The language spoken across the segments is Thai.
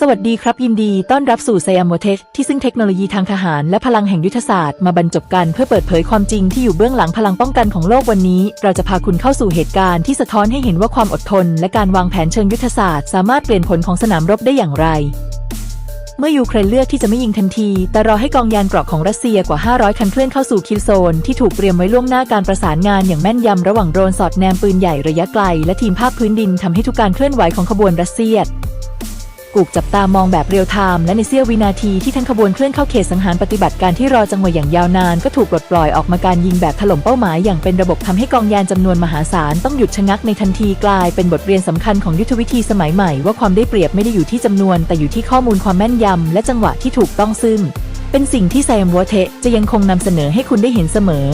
สวัสดีครับยินดีต้อนรับสู่ไซแอมโมเทคที่ซึ่งเทคโนโลยีทางทหารและพลังแห่งยุทธศาสตร์มาบรรจบกันเพื่อเปิดเผยความจริงที่อยู่เบื้องหลังพลังป้องกันของโลกวันนี้ เราจะพาคุณเข้าสู่เหตุการณ์ที่สะท้อนให้เห็นว่าความอดทน และการวางแผนเชิงยุทธศาสตร์ สามารถเปลี่ยนผลของสนามรบได้อย่างไร เมื่อยูเครนเลือกที่จะไม่ยิงทันที แต่รอให้กองยานเกราะของรัสเซียกว่า 500 คันเคลื่อนเข้าสู่คิวโซน ที่ถูกเตรียมไว้ล่วงหน้าการประสานงานอย่างแม่นยำระหว่างโดรนสอดแนมปืนใหญ่ระยะไกล และทีมภาคพื้นดินทำให้ทุกการเคลื่อนไหวของขบวนรัสเซีย ถูกจับตามองแบบเรียลไทม์และในเสี้ยววินาทีที่ทั้งขบวนเคลื่อนเข้าเขตสังหารปฏิบัติการที่รอจังหวะอย่างยาวนาน ก็ถูกปลดปล่อยออกมาการยิงแบบถล่มเป้าหมายอย่างเป็นระบบทำให้กองยานจำนวนมหาศาลต้องหยุดชะงักในทันทีกลายเป็นบทเรียนสำคัญของยุทธวิธีสมัยใหม่ว่าความได้เปรียบไม่ได้อยู่ที่จำนวน แต่อยู่ที่ข้อมูลความแม่นยำและจังหวะที่ถูกต้องซึ่ง เป็นสิ่งที่ไซมวัวเทจะยังคงนำเสนอให้คุณได้เห็นเสมอ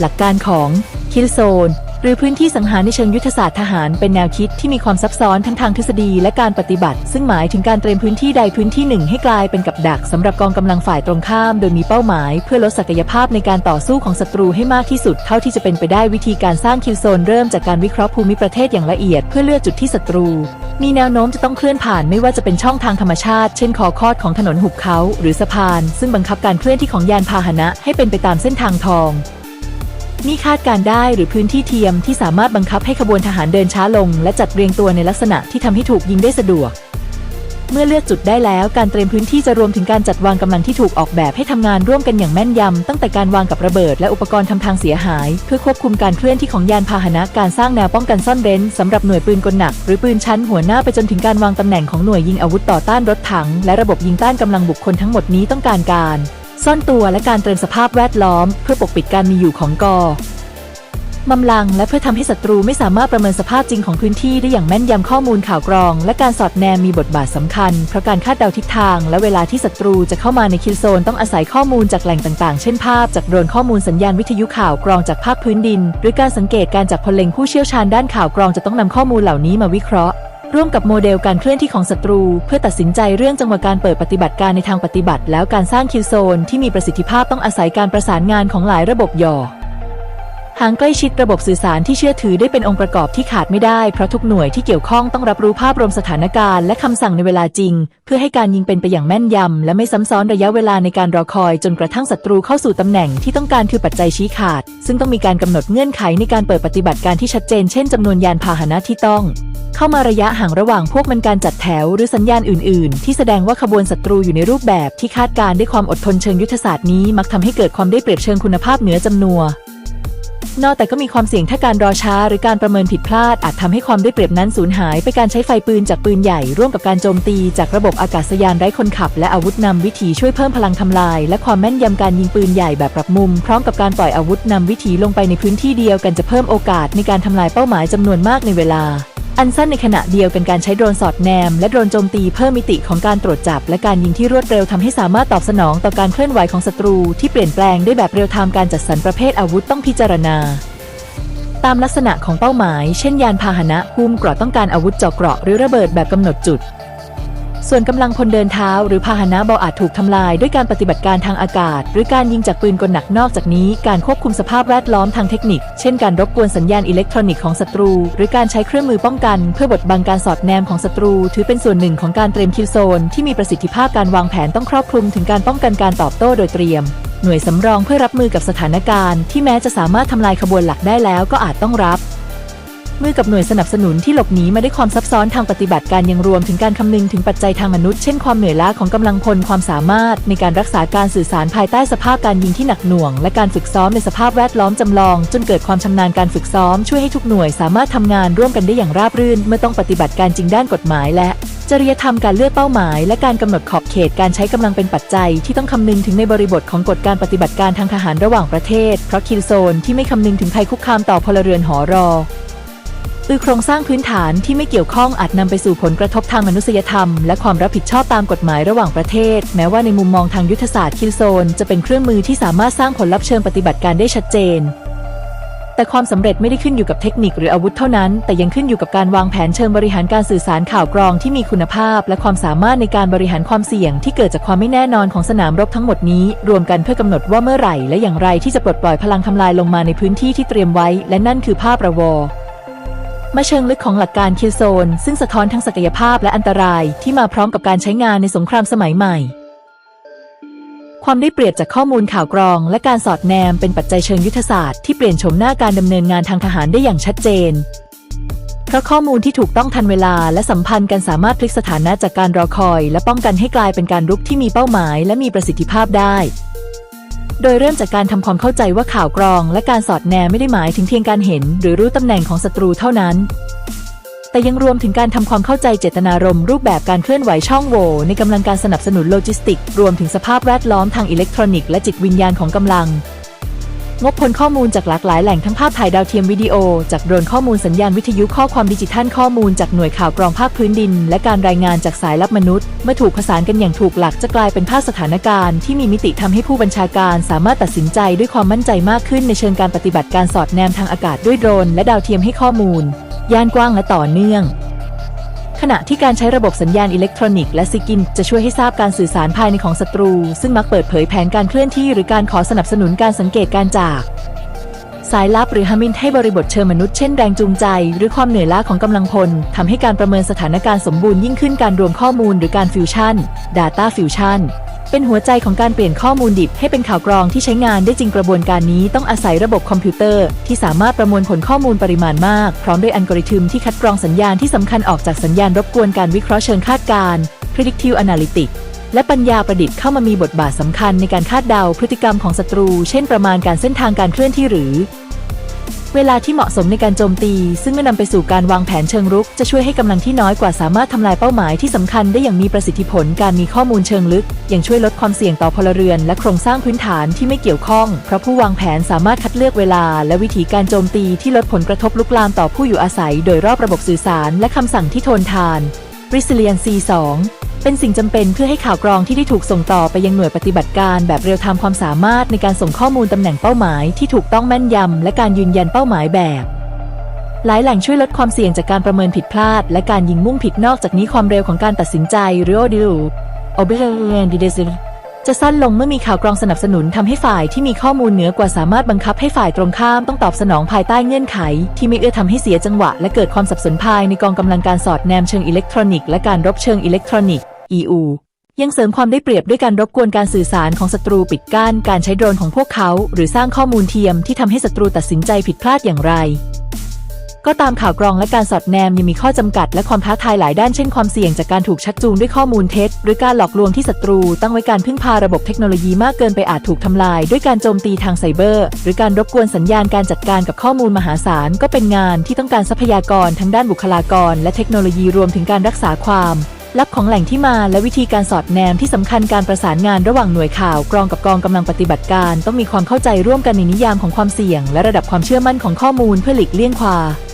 หลักการของคิลโซน หรือพื้นที่สังหารในเชิงยุทธศาสตร์ทหารเป็นแนวคิดที่มีความซับซ้อนทั้งทางทฤษฎีและการปฏิบัติ ซึ่งหมายถึงการเตรียมพื้นที่ใดพื้นที่หนึ่งให้กลายเป็นกับดักสำหรับกองกำลังฝ่ายตรงข้าม โดยมีเป้าหมาย เพื่อลดศักยภาพในการต่อสู้ของศัตรูให้มากที่สุด เท่าที่จะเป็นไปได้วิธีการสร้างคิวโซนเริ่มจากการวิเคราะห์ภูมิประเทศอย่างละเอียดเพื่อเลือกจุดที่ศัตรู มีแนวโน้มจะต้องเคลื่อนผ่านไม่ว่าจะเป็นช่องทางธรรมชาติ เช่นคอคอดของถนนหุบเขา หรือสะพาน ซึ่งบังคับการเคลื่อนที่ของยานพาหนะให้เป็นไปตามเส้นทางทอง นี่คาดการได้หรือพื้นที่เทียมที่สามารถบังคับให้ขบวนทหารเดินช้าลง และจัดเรียงตัวในลักษณะที่ทำให้ถูกยิงได้สะดวก เมื่อเลือกจุดได้แล้วการเตรียมพื้นที่จะรวมถึงการจัดวางกำลังที่ถูกออกแบบให้ทำงานร่วมกันอย่างแม่นยำตั้งแต่การวางกับระเบิดและอุปกรณ์ทำทางเสียหาย เพื่อควบคุมการเคลื่อนที่ของยานพาหนะการสร้างแนวป้องกันซ่อนเร้นสำหรับหน่วยปืนกลหนัก หรือปืนชั้นหัวหน้าไปจนถึงการวางตำแหน่งของหน่วยยิงอาวุธต่อต้านรถถัง และระบบยิงต้านกำลังบุคคลทั้งหมดนี้ต้องการการ ซ่อนตัวและการเตรียมสภาพแวดล้อม เพื่อปกปิดการมีอยู่ของกอมำลังและเพื่อทำให้ศัตรูไม่สามารถประเมินสภาพจริงของพื้นที่ได้อย่างแม่นยำข้อมูลข่าวกรอง และการสอดแนมมีบทบาทสำคัญ เพราะการคาดเดาทิศทาง และเวลาที่ศัตรูจะเข้ามาในคิวโซนต้องอาศัยข้อมูลจากแหล่งต่างๆ เช่นภาพจากโดรนข้อมูลสัญญาณวิทยุข่าวกรองจากภาคพื้นดิน หรือการสังเกตการจากพลเล็งผู้เชี่ยวชาญด้านข่าวกรองจะต้องนำข้อมูลเหล่านี้มาวิเคราะห์ ร่วมกับโมเดลการเคลื่อนที่ของศัตรู เพื่อตัดสินใจเรื่องจังหวะการเปิดปฏิบัติการในทางปฏิบัติ แล้วการสร้างคิวโซนที่มีประสิทธิภาพต้องอาศัยการประสานงานของหลายระบบย่อ ทางใกล้ชิดระบบสื่อสารที่เชื่อถือได้เป็นองค์ประกอบที่ขาดไม่ได้ เพราะทุกหน่วยที่เกี่ยวข้องต้องรับรู้ภาพรวมสถานการณ์และคำสั่งในเวลาจริง เพื่อให้การยิงเป็นไปอย่างแม่นยำ และไม่ซ้ำซ้อนระยะเวลาในการรอคอยจนกระทั่งศัตรูเข้าสู่ตำแหน่งที่ต้องการคือปัจจัยชี้ขาด ซึ่งต้องมีการกำหนดเงื่อนไขในการเปิดปฏิบัติการที่ชัดเจน เช่นจำนวนยานพาหนะที่ต้องเข้ามาระยะห่างระหว่างพวกมันการจัดแถวหรือสัญญาณอื่น ๆ ที่แสดงว่าขบวนศัตรูอยู่ในรูปแบบที่คาดการณ์ด้ความอดทนเชิงยุทธศาสตร์นี้มักทำให้เกิดความได้เปรียบเชิงคุณภาพเหนือจำนวน นอกแต่ก็มีความเสี่ยงถ้าการรอช้า หรือการประเมินผิดพลาด อาจทำให้ความได้เปรียบนั้นสูญหาย ไปการใช้ไฟปืนจากปืนใหญ่ ร่วมกับการโจมตีจากระบบอากาศยานไร้คนขับ และอาวุธนำวิถีช่วยเพิ่มพลังทำลาย และความแม่นยำการยิงปืนใหญ่แบบปรับมุม พร้อมกับการปล่อยอาวุธนำวิถีลงไปในพื้นที่เดียวกันจะเพิ่มโอกาสในการทำลายเป้าหมายจำนวนมากในเวลา อันสั้นในขณะเดียวเป็นการใช้โดรนสอดแนม และโดรนโจมตีเพิ่มมิติของการตรวจจับ และการยิงที่รวดเร็วทำให้สามารถตอบสนองต่อการเคลื่อนไหวของศัตรูที่เปลี่ยนแปลงได้แบบเรียลไทม์การจัดสรรประเภทอาวุธต้องพิจารณา ตามลักษณะของเป้าหมาย เช่นยานพาหนะหุ้มเกราะต้องการอาวุธเจาะเกราะหรือระเบิดแบบกำหนดจุด ส่วนกำลังพลเดินเท้า หรือพาหนะเบาอาจถูกทำลายด้วยการปฏิบัติการทางอากาศ หรือการยิงจากปืนกลหนักนอกจากนี้ การควบคุมสภาพแวดล้อมทางเทคนิค เช่นการรบกวนสัญญาณอิเล็กทรอนิกส์ของศัตรู หรือการใช้เครื่องมือป้องกัน เพื่อบดบังการสอดแนมของศัตรู ถือเป็นส่วนหนึ่งของการเตรียมคิวโซน ที่มีประสิทธิภาพการวางแผนต้องครอบคลุมถึงการป้องกันการตอบโต้โดยเตรียมหน่วยสำรองเพื่อรับมือกับสถานการณ์ที่แม้จะสามารถทำลายขบวนหลักได้แล้วก็อาจต้องรับ มือกับหน่วยสนับสนุนที่หลบหนีมาได้วยความซับซ้อนทางปฏิบัติการยังรวมถึงการคำนึงถึงปัจจัยทางมนุษย์เช่นความเหนื่อยล้าของกำลังพลความสามารถ ในการรักษาการสื่อสารภายใต้สภาพการยิงที่หนักหน่วง และการฝึกซ้อมในสภาพแวดล้อมจำลอง จนเกิดความชำนาญการฝึกซ้อมช่วยให้ทุกหน่วยสามารถทำงานร่วมกันได้อย่างราบรื่น เมื่อต้องปฏิบัติการจริงด้านกฎหมายและจริยธรรมการเลือกเป้าหมาย และการกำหนดขอบเขตการใช้กำลังเป็นปัจจัย ที่ต้องคำนึงถึงในบริบทของกฎการปฏิบัติการทางทหารระหว่างประเทศ เพราะคิวโซนที่ไม่คำนึงถึงภัยคุกคามต่อพลเรือนหอรอ ตือโครงสร้างพื้นฐานที่ไม่เกี่ยวข้องอาจนำไปสู่ผลกระทบทางมนุษยธรรม และความรับผิดชอบตามกฎหมายระหว่างประเทศ แม้ว่าในมุมมองทางยุทธศาสตร์คิวโซน จะเป็นเครื่องมือที่สามารถสร้างผลลัพธ์เชิงปฏิบัติการได้ชัดเจน แต่ความสำเร็จไม่ได้ขึ้นอยู่กับเทคนิคหรืออาวุธเท่านั้น แต่ยังขึ้นอยู่กับการวางแผนเชิงบริหารการสื่อสารข่าวกรองที่มีคุณภาพ และความสามารถในการบริหารความเสี่ยง ที่เกิดจากความไม่แน่นอนของสนามรบทั้งหมดนี้ รวมกันเพื่อกำหนดว่าเมื่อไหร่ และอย่างไรที่จะปลดปล่อยพลังทำลายลงมาในพื้นที่ที่เตรียมไว้ และนั่นคือภาพระวอ มาเชิงลึกของหลักการคิวโซน ซึ่งสะท้อนทั้งศักยภาพและอันตรายที่มาพร้อมกับการใช้งานในสงครามสมัยใหม่ ความได้เปรียบจากข้อมูลข่าวกรอง และการสอดแนมเป็นปัจจัยเชิงยุทธศาสตร์ที่เปลี่ยนโฉมหน้าการดำเนินงานทางทหารได้อย่างชัดเจน เพราะข้อมูลที่ถูกต้องทันเวลาและสัมพันธ์กันสามารถพลิกสถานะจากการรอคอย และป้องกันให้กลายเป็นการรุกที่มีเป้าหมาย และมีประสิทธิภาพได้ โดยเริ่มจากการทำความเข้าใจว่าข่าวกรอง และการสอดแนมไม่ได้หมายถึงเพียงการเห็น หรือรู้ตำแหน่งของศัตรูเท่านั้น แต่ยังรวมถึงการทำความเข้าใจเจตนารมณ์รูปแบบการเคลื่อนไหวช่องโหว่ในกำลังการสนับสนุนโลจิสติก รวมถึงสภาพแวดล้อมทางอิเล็กทรอนิกส์และจิตวิญญาณของกำลัง งบผลข้อมูลจากหลากหลายแหล่งทั้งภาพถ่ายดาวเทียมวิดีโอ จากโดรนข้อมูลสัญญาณวิทยุข้อความดิจิทัลข้อมูลจากหน่วยข่าวกรองภาคพื้นดิน และการรายงานจากสายลับมนุษย์ เมื่อถูกผสานกันอย่างถูกหลักจะกลายเป็นภาพสถานการณ์ที่มีมิติทำให้ผู้บัญชาการสามารถตัดสินใจด้วยความมั่นใจมากขึ้นในเชิงการปฏิบัติการสอดแนมทางอากาศด้วยโดรน และดาวเทียมให้ข้อมูล ยานกว้างและต่อเนื่อง ขณะที่การใช้ระบบสัญญาณอิเล็กทรอนิกส์และซิกินจะช่วยให้ทราบการสื่อสารภายในของศัตรู ซึ่งมักเปิดเผยแผนการเคลื่อนที่หรือการขอสนับสนุนการสังเกตการจาก สายลับหรือฮามินให้บริบทเชิงมนุษย์เช่นแรงจูงใจ หรือความเหนื่อยล้าของกำลังพลทำให้การประเมินสถานการณ์สมบูรณ์ยิ่งขึ้นการรวมข้อมูลหรือการฟิวชั่น Data Fusion เป็นหัวใจของการเปลี่ยนข้อมูลดิบให้เป็นข่าวกรองที่ใช้งานได้จริงกระบวนการนี้ต้องอาศัยระบบคอมพิวเตอร์ ที่สามารถประมวลผลข้อมูลปริมาณมาก พร้อมด้วยอัลกอริทึมที่คัดกรองสัญญาณที่สำคัญออกจากสัญญาณรบกวนการวิเคราะห์เชิงคาดการณ์ predictive analytics และปัญญาประดิษฐ์เข้ามามีบทบาทสำคัญในการคาดเดาพฤติกรรมของศัตรู เช่นประมาณการเส้นทางการเคลื่อนที่หรือ เวลาที่เหมาะสมในการโจมตี ซึ่งเมื่อนำไปสู่การวางแผนเชิงรุก จะช่วยให้กำลังที่น้อยกว่าสามารถทำลายเป้าหมายที่สำคัญได้อย่างมีประสิทธิผลการมีข้อมูลเชิงลึก ยังช่วยลดความเสี่ยงต่อพลเรือน และโครงสร้างพื้นฐานที่ไม่เกี่ยวข้อง เพราะผู้วางแผนสามารถคัดเลือกเวลา และวิธีการโจมตีที่ลดผลกระทบลุกลามต่อผู้อยู่อาศัย โดยรอบระบบสื่อสาร และคำสั่งที่ทนทาน Resiliency 2 เป็นสิ่งจำเป็นเพื่อให้ข่าวกรองที่ได้ถูกส่งต่อไปยังหน่วยปฏิบัติการแบบเรียลไทม์ความสามารถในการส่งข้อมูลตำแหน่งเป้าหมายที่ถูกต้องแม่นยำและการยืนยันเป้าหมายแบบ หลายแหล่งช่วยลดความเสี่ยงจากการประเมินผิดพลาด และการยิงมุ่งผิดนอกจากนี้ความเร็วของการตัดสินใจหรือ ODU Obedience Decision จะสั้นลงเมื่อมีข่าวกรองสนับสนุนทำให้ฝ่ายที่มีข้อมูลเหนือกว่าสามารถบังคับให้ฝ่ายตรงข้ามต้องตอบสนองภายใต้เงื่อนไข ที่ไม่เอื้อทำให้เสียจังหวะ และเกิดความสับสนภายในกองกำลังการสอดแนมเชิงอิเล็กทรอนิกส์และการรบเชิงอิเล็กทรอนิกส์ EU ยังเสริมความได้เปรียบด้วยการรบกวนการสื่อสารของศัตรูปิดกั้นการใช้โดรนของพวกเขา หรือสร้างข้อมูลเทียมที่ทำให้ศัตรูตัดสินใจผิดพลาดอย่างไร ก็ตามข่าวกรองและการสอดแนมยังมีข้อจำกัดและความท้าทายหลายด้านเช่นความเสี่ยงจากการถูกชักจูงด้วยข้อมูลเท็จ หรือการหลอกลวงที่ศัตรู ตั้งไว้การพึ่งพาระบบเทคโนโลยีมากเกินไปอาจถูกทำลาย ด้วยการโจมตีทางไซเบอร์ หรือการรบกวนสัญญาณการจัดการกับข้อมูลมหาศาล ก็เป็นงานที่ต้องการทรัพยากรทั้งด้านบุคลากร และเทคโนโลยีรวมถึงการรักษาความลับของแหล่งที่มาและวิธีการสอดแนมที่สำคัญการประสานงานระหว่างหน่วยข่าวกรองกับกองกำลังปฏิบัติการ ต้องมีความเข้าใจร่วมกันในนิยามของความเสี่ยง และระดับความเชื่อมั่นของข้อมูลเพื่อหลีกเลี่ยงความ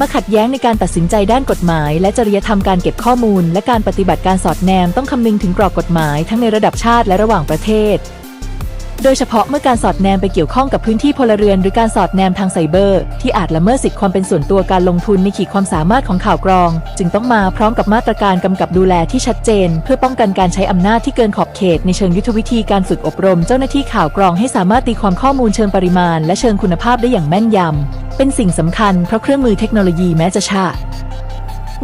มาขัดแย้งในการตัดสินใจด้านกฎหมาย และจริยธรรมการเก็บข้อมูล และการปฏิบัติการสอดแนมต้องคำนึงถึงกรอบกฎหมายทั้งในระดับชาติและระหว่างประเทศ โดยเฉพาะเมื่อการสอดแนมไปเกี่ยวข้องกับพื้นที่พลเรือน หรือการสอดแนมทางไซเบอร์ ที่อาจละเมิดสิทธิความเป็นส่วนตัวการลงทุนในขีดความสามารถของข่าวกรอง จึงต้องมาพร้อมกับมาตรการกำกับดูแลที่ชัดเจน เพื่อป้องกันการใช้อำนาจที่เกินขอบเขต ในเชิงยุทธวิธีการฝึกอบรม เจ้าหน้าที่ข่าวกรองให้สามารถตีความข้อมูลเชิงปริมาณ และเชิงคุณภาพได้อย่างแม่นยำ เป็นสิ่งสำคัญเพราะเครื่องมือเทคโนโลยีแม้จะช้า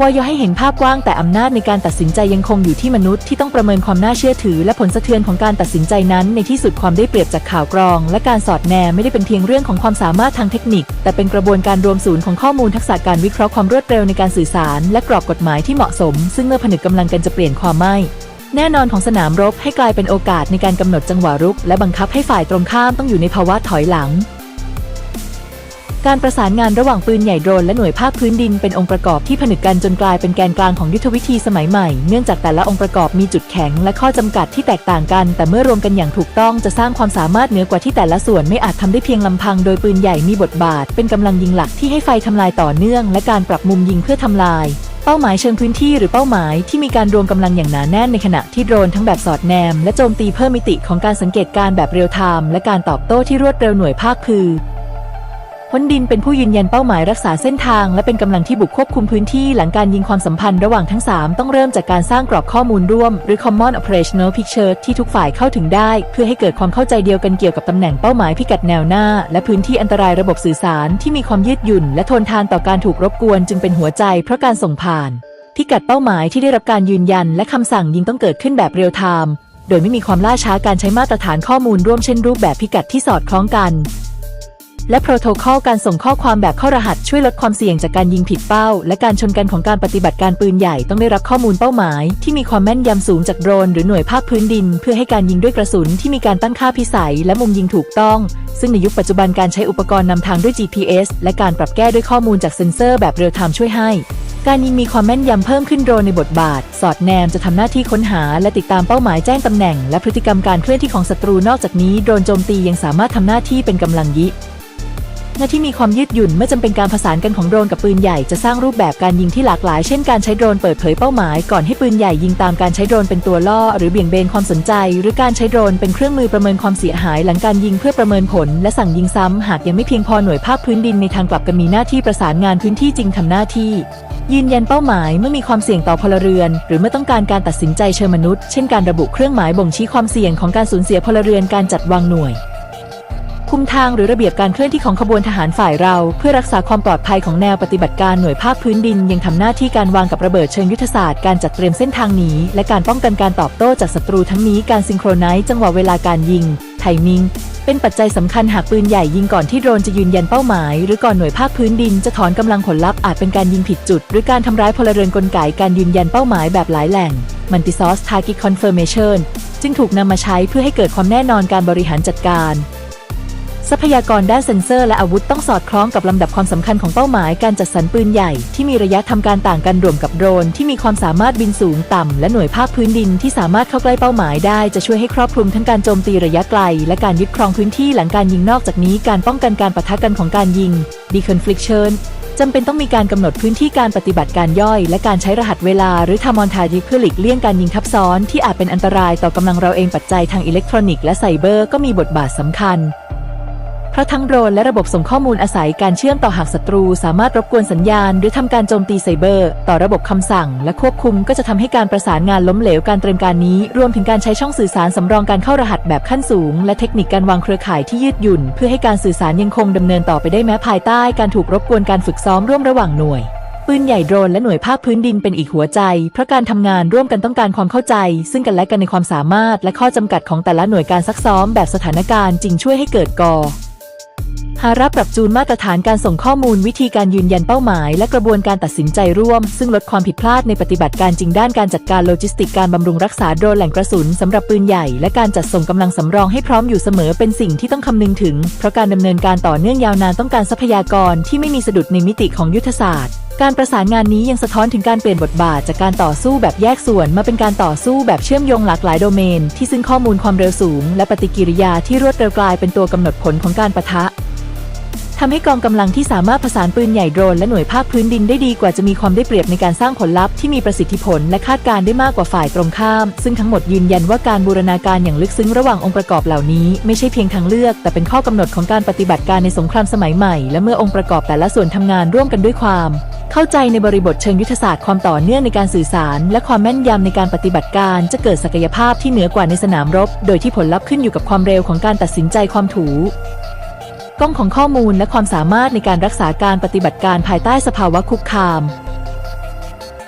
วายให้เห็นภาพกว้างแต่อำนาจในการตัดสินใจยังคงอยู่ที่มนุษย์ที่ต้องประเมินความน่าเชื่อถือ และผลสะเทือนของการตัดสินใจนั้น ในที่สุดความได้เปรียบจากข่าวกรอง และการสอดแนมไม่ได้เป็นเพียงเรื่องของความสามารถทางเทคนิค แต่เป็นกระบวนการรวมศูนย์ของข้อมูลทักษะการวิเคราะห์ความรวดเร็วในการสื่อสาร และกรอบกฎหมายที่เหมาะสม ซึ่งเมื่อผนึกกำลังกันจะเปลี่ยนความไม่แน่นอนของสนามรบให้กลายเป็นโอกาสในการกำหนดจังหวะรุก และบังคับให้ฝ่ายตรงข้ามต้องอยู่ในภาวะถอยหลัง การประสานงานระหว่างปืนใหญ่โดรนและหน่วยภาคพื้นดินเป็นองค์ประกอบที่ผนึกกันจนกลายเป็นแกนกลางของยุทธวิธีสมัยใหม่ เนื่องจากแต่ละองค์ประกอบมีจุดแข็งและข้อจำกัดที่แตกต่างกัน แต่เมื่อรวมกันอย่างถูกต้องจะสร้างความสามารถเหนือกว่าที่แต่ละส่วนไม่อาจทำได้เพียงลำพังโดยปืนใหญ่มีบทบาท เป็นกำลังยิงหลักที่ให้ไฟทำลายต่อเนื่อง และการปรับมุมยิงเพื่อทำลายเป้าหมายเชิงพื้นที่หรือเป้าหมายที่มีการรวมกำลังอย่างหนาแน่นในขณะที่โดรนทั้งแบบสอดแนม และโจมตีเพิ่มมิติของการสังเกตการแบบเรียลไทม์และการตอบโต้ที่รวดเร็วหน่วยภาคพื้น พ้นดินเป็นผู้ยืนยันเป้าหมายรักษาเส้นทาง และเป็นกำลังที่บุกควบคุมพื้นที่หลังการยิงความสัมพันธ์ระหว่างทั้ง 3 ต้องเริ่มจากการสร้างกรอบข้อมูลร่วม หรือ Common Operational Picture ที่ทุกฝ่ายเข้าถึงได้ เพื่อให้เกิดความเข้าใจเดียวกันเกี่ยวกับตำแหน่งเป้าหมายพิกัดแนวหน้า และพื้นที่อันตรายระบบสื่อสารที่มีความยืดหยุ่น และทนทานต่อการถูกรบกวน จึงเป็นหัวใจเพราะการส่งผ่าน พิกัดเป้าหมายที่ได้รับการยืนยัน และคำสั่งยิงต้องเกิดขึ้นแบบเรียลไทม์โดยไม่มีความล่าช้าการใช้มาตรฐานข้อมูลร่วมเช่นรูปแบบพิกัดที่สอดคล้องกัน และโปรโตคอลการส่งข้อความแบบข้ารหัสช่วยลดความเสี่ยงจากการยิงผิดเป้า และการชนกันของการปฏิบัติการปืนใหญ่ต้องได้รับข้อมูลเป้าหมาย ที่มีความแม่นยำสูงจากโดรนหรือหน่วยภาคพื้นดิน เพื่อให้การยิงด้วยกระสุนที่มีการตั้งค่าพิสัย และมุมยิงถูกต้อง ซึ่งในยุคปัจจุบันการใช้อุปกรณ์นำทางด้วย GPS และการปรับแก้ด้วยข้อมูลจากเซ็นเซอร์แบบเรียลไทม์ช่วยให้การยิงมีความแม่นยำเพิ่มขึ้นโดรนในบทบาท สอดแนมจะทำหน้าที่ค้นหา และติดตามเป้าหมายแจ้งตำแหน่ง และพฤติกรรมการเคลื่อนที่ของศัตรูนอกจากนี้โดรนโจมตียังสามารถทำหน้าที่เป็นกำลังยิ หน้าที่มีความยืดหยุ่นเมื่อจำเป็นการผสานกันของโดรนกับปืนใหญ่จะสร้างรูปแบบการยิงที่หลากหลาย เช่นการใช้โดรนเปิดเผยเป้าหมายก่อนให้ปืนใหญ่ยิงตามการใช้โดรนเป็นตัวล่อ หรือเบี่ยงเบนความสนใจ หรือการใช้โดรนเป็นเครื่องมือประเมินความเสียหายหลังการยิงเพื่อประเมินผล และสั่งยิงซ้ำหากยังไม่เพียงพอหน่วยภาคพื้นดินในทางกลับกันมีหน้าที่ประสานงานพื้นที่จริงทำหน้าที่ยืนยันเป้าหมายเมื่อมีความเสี่ยงต่อพลเรือน หรือเมื่อต้องการการตัดสินใจเชิงมนุษย์ เช่นการระบุเครื่องหมายบ่งชี้ความเสี่ยงของการสูญเสียพลเรือนการจัดวางหน่วย คุมทางหรือระเบียบการเคลื่อนที่ของขบวนทหารฝ่ายเรา เพื่อรักษาความปลอดภัยของแนวปฏิบัติการหน่วยภาคพื้นดิน ยังทำหน้าที่การวางกับระเบิดเชิงยุทธศาสตร์การจัดเตรียมเส้นทางหนีและการป้องกันการตอบโต้จากศัตรูทั้งนี้การซิงโครไนซ์จังหวะเวลาการยิงไทมิงเป็นปัจจัยสำคัญหากปืนใหญ่ยิงก่อนที่โดรนจะยืนยันเป้าหมาย หรือก่อนหน่วยภาคพื้นดินจะถอนกำลังผลลัพธ์อาจเป็นการยิงผิดจุด หรือการทำร้ายพลเรือนกลไกการยืนยันเป้าหมายแบบหลายแหล่ง Multi-Source Target Confirmation จึงถูกนำมาใช้เพื่อให้เกิดความแน่นอนการบริหารจัดการ ทรัพยากรด้านเซ็นเซอร์และอาวุธต้องสอดคล้องกับลำดับความสำคัญของเป้าหมายการจัดสรรปืนใหญ่ที่มีระยะทำการต่างกันรวมกับโดรนที่มีความสามารถบินสูงต่ำและหน่วยภาคพื้นดินที่สามารถเข้าใกล้เป้าหมายได้จะช่วยให้ครอบคลุมทั้งการโจมตีระยะไกล และการยึดครองพื้นที่หลังการยิงนอกจากนี้การป้องกันการปะทะกันของการยิง deconfliction จำเป็นต้องมีการกำหนดพื้นที่การปฏิบัติการย่อย และการใช้รหัสเวลาหรือทามอนทาจิเพื่อหลีกเลี่ยงการยิงทับซ้อนที่อาจเป็นอันตรายต่อกำลังเราเองปัจจัยทางอิเล็กทรอนิกส์และไซเบอร์ก็มีบทบาทสำคัญ เพราะทั้งโดรนและระบบส่งข้อมูลอาศัยการเชื่อมต่อหากศัตรูสามารถรบกวนสัญญาณ หรือทำการโจมตีไซเบอร์ ต่อระบบคำสั่ง และควบคุมก็จะทำให้การประสานงานล้มเหลวการเตรียมการนี้ รวมถึงการใช้ช่องสื่อสารสำรองการเข้ารหัสแบบขั้นสูง และเทคนิคการวางเครือข่ายที่ยืดหยุ่น เพื่อให้การสื่อสารยังคงดำเนินต่อไปได้แม้ภายใต้การถูกรบกวนการฝึกซ้อมร่วมระหว่างหน่วยปืนใหญ่โดรนและหน่วยภาคพื้นดินเป็นอีกหัวใจ เพราะการทำงานร่วมกันต้องการความเข้าใจ ซึ่งกันและกันในความสามารถ และข้อจำกัดของแต่ละหน่วยการซักซ้อมแบบสถานการณ์จริงช่วยให้เกิดกอ หารับปรับจูนมาตรฐานการส่งข้อมูลวิธีการยืนยันเป้าหมาย และกระบวนการตัดสินใจร่วม ซึ่งลดความผิดพลาดในปฏิบัติการจริงด้านการจัดการโลจิสติกการบำรุงรักษาโดรนแหล่งกระสุนสำหรับปืนใหญ่ และการจัดส่งกำลังสำรองให้พร้อมอยู่เสมอเป็นสิ่งที่ต้องคำนึงถึง เพราะการดำเนินการต่อเนื่องยาวนานต้องการทรัพยากรที่ไม่มีสะดุดในมิติของยุทธศาสตร์ การประสานงานนี้ยังสะท้อนถึงการเปลี่ยนบทบาทจากการต่อสู้แบบแยกส่วนมาเป็นการต่อสู้แบบเชื่อมโยงหลากหลายโดเมน ที่ซึ่งข้อมูลความเร็วสูง และปฏิกิริยาที่รวดเร็วกลายเป็นตัวกำหนดผลของการปะทะ ทำให้กองกำลังที่สามารถผสานปืนใหญ่โดรนและหน่วยภาคพื้นดินได้ดีกว่าจะมีความได้เปรียบในการสร้างผลลัพธ์ที่มีประสิทธิผลและคาดการณ์ได้มากกว่าฝ่ายตรงข้าม ซึ่งทั้งหมดยืนยันว่าการบูรณาการอย่างลึกซึ้งระหว่างองค์ประกอบเหล่านี้ ไม่ใช่เพียงทางเลือก แต่เป็นข้อกำหนดของการปฏิบัติการในสงครามสมัยใหม่ และเมื่อองค์ประกอบแต่ละส่วนทำงานร่วมกันด้วยความเข้าใจในบริบทเชิงยุทธศาสตร์ความต่อเนื่องในการสื่อสาร และความแม่นยำในการปฏิบัติการ จะเกิดศักยภาพที่เหนือกว่าในสนามรบ โดยที่ผลลัพธ์ขึ้นอยู่กับความเร็วของการตัดสินใจความถู กล้องของข้อมูลและความสามารถในการรักษาการปฏิบัติการภายใต้สภาวะคุกคาม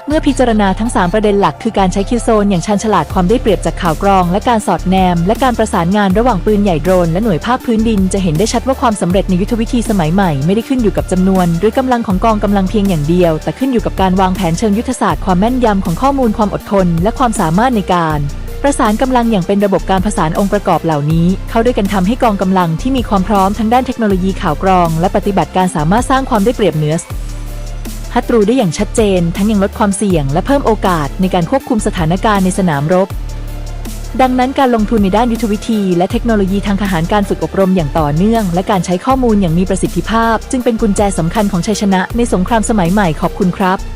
เมื่อพิจารณาทั้ง 3 ประเด็นหลัก คือการใช้คิวโซนอย่างชันฉลาดความได้เปรียบจากข่าวกรอง และการสอดแนม และการประสานงานระหว่างปืนใหญ่โดรนและหน่วยภาคพื้นดิน จะเห็นได้ชัดว่าความสำเร็จในยุทธวิธีสมัยใหม่ไม่ได้ขึ้นอยู่กับจำนวนหรือกำลังของกองกำลังเพียงอย่างเดียว แต่ขึ้นอยู่กับการวางแผนเชิงยุทธศาสตร์ความแม่นยำของข้อมูลความอดทน และความสามารถในการ ประสานกำลังอย่างเป็นระบบการผสานองค์ประกอบเหล่านี้ เข้าด้วยกันทำให้กองกำลังที่มีความพร้อมทั้งด้านเทคโนโลยีข่าวกรอง และปฏิบัติการสามารถสร้างความได้เปรียบเหนือศัตรูได้อย่างชัดเจน ทั้งยังลดความเสี่ยง และเพิ่มโอกาสในการควบคุมสถานการณ์ในสนามรบ ดังนั้นการลงทุนในด้านยุทธวิธี และเทคโนโลยีทางทหารการฝึกอบรมอย่างต่อเนื่อง และการใช้ข้อมูลอย่างมีประสิทธิภาพ จึงเป็นกุญแจสำคัญของชัยชนะในสงครามสมัยใหม่ขอบคุณครับ